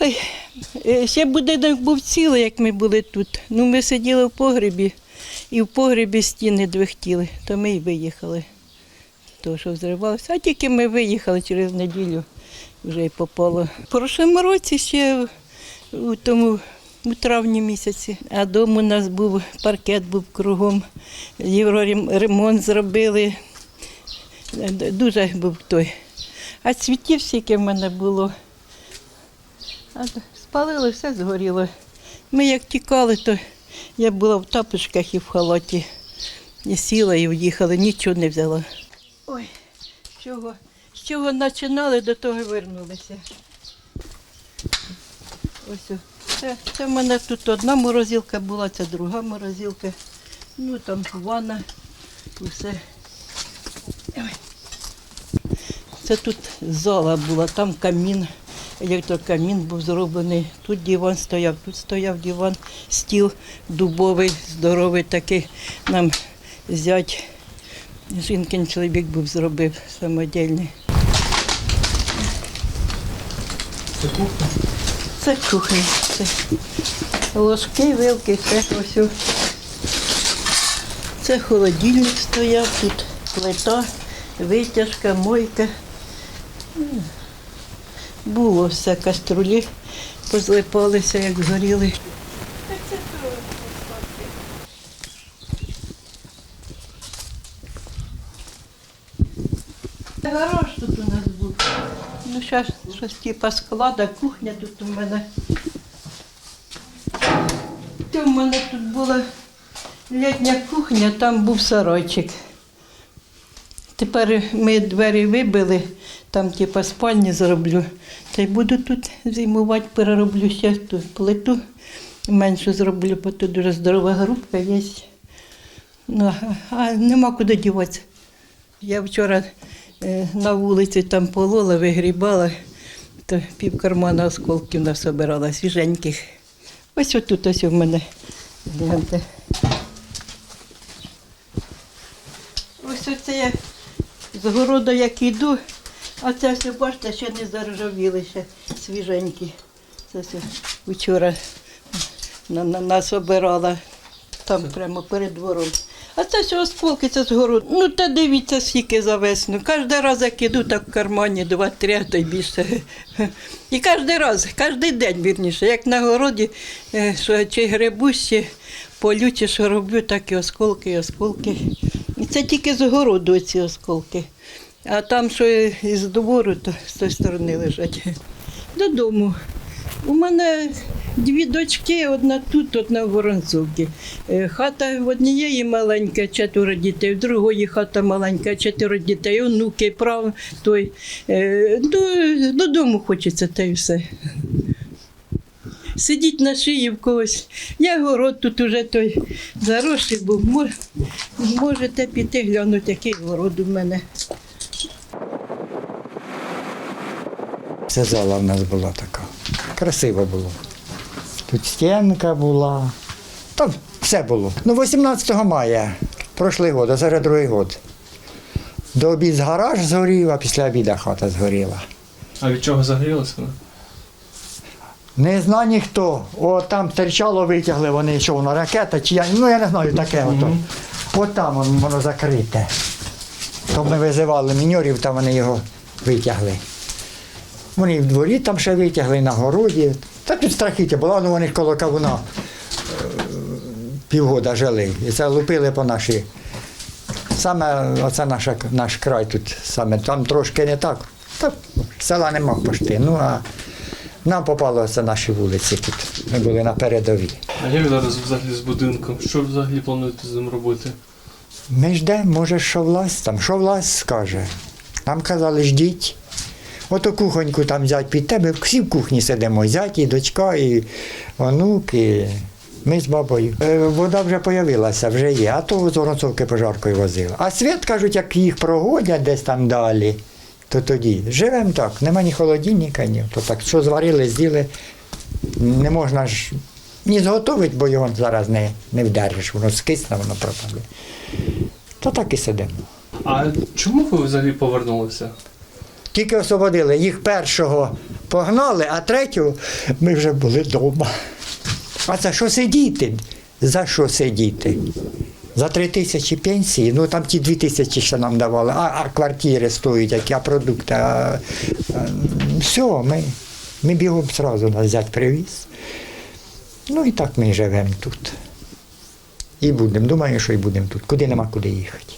Ой, е, ще будинок був цілий, як ми були тут. Ну, ми сиділи в погребі, і в погребі стіни двихтіли, то ми й виїхали. То, що взривалося. А тільки ми виїхали через неділю, вже й попало. В прошлому році ще у тому. У травні місяці, а дом у нас був, паркет був кругом, євроремонт зробили. Дуже був той. А цвітів стільки в мене було. Спалили, все згоріло. Ми як тікали, то я була в тапочках і в халаті. І сіла і в'їхала, нічого не взяла. Ой, чого, з чого починали, до того вернулися. Ось. Це, це в мене тут одна морозилка була, це друга морозилка. Ну там ванна, усе. Це тут зала була, там камін, електрокамін був зроблений. Тут диван стояв, тут стояв диван, стіл дубовий, здоровий такий. Нам зять, жінкин чоловік був зробив самодільний. Це кухня. Це кухня. Це ложки, вилки, все ось. Це холодильник стояв, тут плита, витяжка, мойка. Було все, каструлі позлипалися, як згоріли. Гараж тут у нас був. Ну, зараз щось типа склада, кухня тут у мене. То в мене тут була літня кухня, там був сарайчик. Тепер ми двері вибили, там типа спальні зроблю. Та й буду тут зимувати, перероблю ще ту плиту. Менше зроблю, бо тут дуже здорова грубка є. Ну, а- а нема куди діватися. Я вчора е, на вулиці там полола, вигрібала, то пів кармана осколків насобирала, свіженьких. Ось отут ось у мене. Гляньте. Ось оце я з городу як йду, а це все, бачите, ще не заржавіли, ще свіженькі. Це все вчора на, на, насобирала там прямо перед двором. А це все осколки, це з городу. Ну та дивіться, скільки за весну. Кожен раз як іду, так в кармані два-три, то й більше. І кожен раз, кожен день, вірніше, як на городі, е, що чи грибусь, чи полю, чи що роблю, так і осколки, і осколки. Це тільки з городу ці осколки. А там, що із двору, то з тої сторони лежать. Додому. У мене дві дочки, одна тут, одна в Воронцовці. Е, Хата в однієї маленька, четверо дітей, в другої хата маленька, четверо дітей, онуки, прав той. До, додому хочеться та й все. Сидіть на шиї в когось. Я город тут уже той заросший був. Мо- Можете піти глянути, який город у мене. Це зала в нас була така. Красиво було. Тут стінка була. Там все було. Ну, 18 мая, прошлий год, а зараз другий год. До обід гараж згорів, а після обіду хата згоріла. А від чого загорілося? вона? Не знає ніхто. О, там терчало, витягли вони, що воно ракета, чи я. Ну я не знаю таке. Ото. От там воно, воно закрите. То ми визивали міньорів, там вони його витягли. Вони в дворі там ще витягли, на городі. Та тут страхіття було, ну вони коло кавуна е, півгода жили. І це лупили по нашій. Саме оце наша, наш край тут, саме там трошки не так. Та села нема пошти. Ну а нам попалося наші вулиці тут. Ми були на передовій. А як зараз взагалі з будинком? Що взагалі плануєте з ним робити? Ми ждемо, може, що власть там, що власть скаже. Нам казали, ждіть. Ото кухоньку там взять під тебе, всі в кухні сидимо, зять, і дочка, і онук, і ми з бабою. Е, Вода вже з'явилася, вже є, а то з Воронцовки пожаркою возила. А світ, кажуть, як їх прогонять десь там далі, то тоді живемо так, нема ні холодильника, ні. То так, що зварили, з'їли, не можна ж ні зготовити, бо його зараз не, не вдержиш, воно скисне, воно пропаде. То так і сидимо. А чому ви взагалі повернулися? Тільки освободили їх 1 погнали, а третього ми вже були вдома. А за що сидіти? За що сидіти? За три тисячі пенсії, ну там ті дві тисячі ще нам давали, а, а квартири стоять, які, а продукти. А, а, все, ми, ми бігом одразу нас зять привіз. Ну і так ми живемо тут. І будемо. Думаю, що і будемо тут. Куди нема куди їхати.